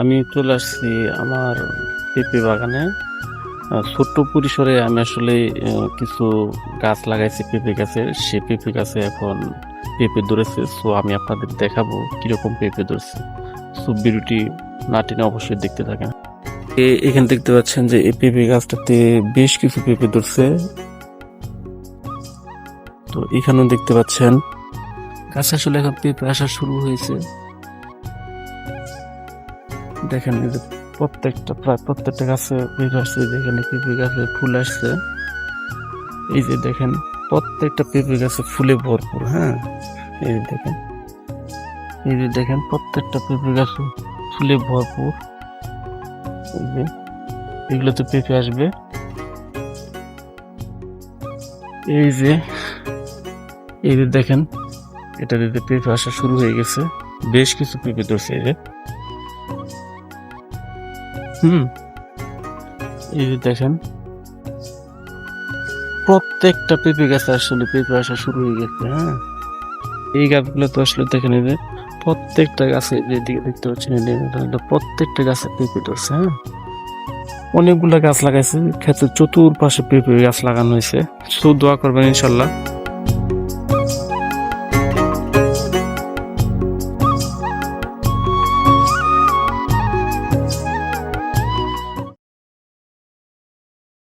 আমি চলে আসছি আমার পেঁপে বাগানে। ছোট্ট পরিসরে আমি আসলে কিছু গাছ লাগাইছি পেঁপে গাছের। সে পেঁপে গাছে এখন পেঁপে ধরেছে। সো, আমি আপনাদের দেখাবো কীরকম পেঁপে ধরছে। সো, ভিডিওটি না টেনে অবশ্যই দেখতে থাকেন। এখানে দেখতে পাচ্ছেন যে এই পেঁপে গাছটাতে বেশ কিছু পেঁপে ধরছে। তো, এখানেও দেখতে পাচ্ছেন, গাছ আসলে এখন পেঁপে আসা শুরু হয়েছে। দেখেন যে প্রত্যেকটা, প্রায় প্রত্যেকটা গাছে পেঁপে আসছে যেখানে পেঁপে গাছে ফুল আসছে। এই যে দেখেন, প্রত্যেকটা পেঁপে গাছে ফুলে ভরপুর হ্যাঁ? এই যে দেখেন, এই যে দেখেন, প্রত্যেকটা পেঁপে গাছে ফুলে ভরপুর। এই যে, এগুলোতে পেঁপে আসবে। এই যে এই যে দেখেন এটা পেঁপে আসা শুরু হয়ে গেছে, বেশ কিছু পেঁপে ধরছে এই যে। হুম। এই যে দেখেন, প্রত্যেকটা পেঁপে গাছে আসলে পেঁপে আসা শুরু হয়ে গেছে হ্যাঁ? এই গাছগুলো তো আসলে দেখেন যে প্রত্যেকটা গাছে যেদিকে দেখতে পাচ্ছেন প্রত্যেকটা গাছে পেঁপে ধরছে হ্যাঁ? অনেকগুলা গাছ লাগাইছে, ক্ষেতের চতুর্পাশে পেঁপে গাছ লাগানো হয়েছে। শুধু দোয়া করবেন ইনশাল্লাহ।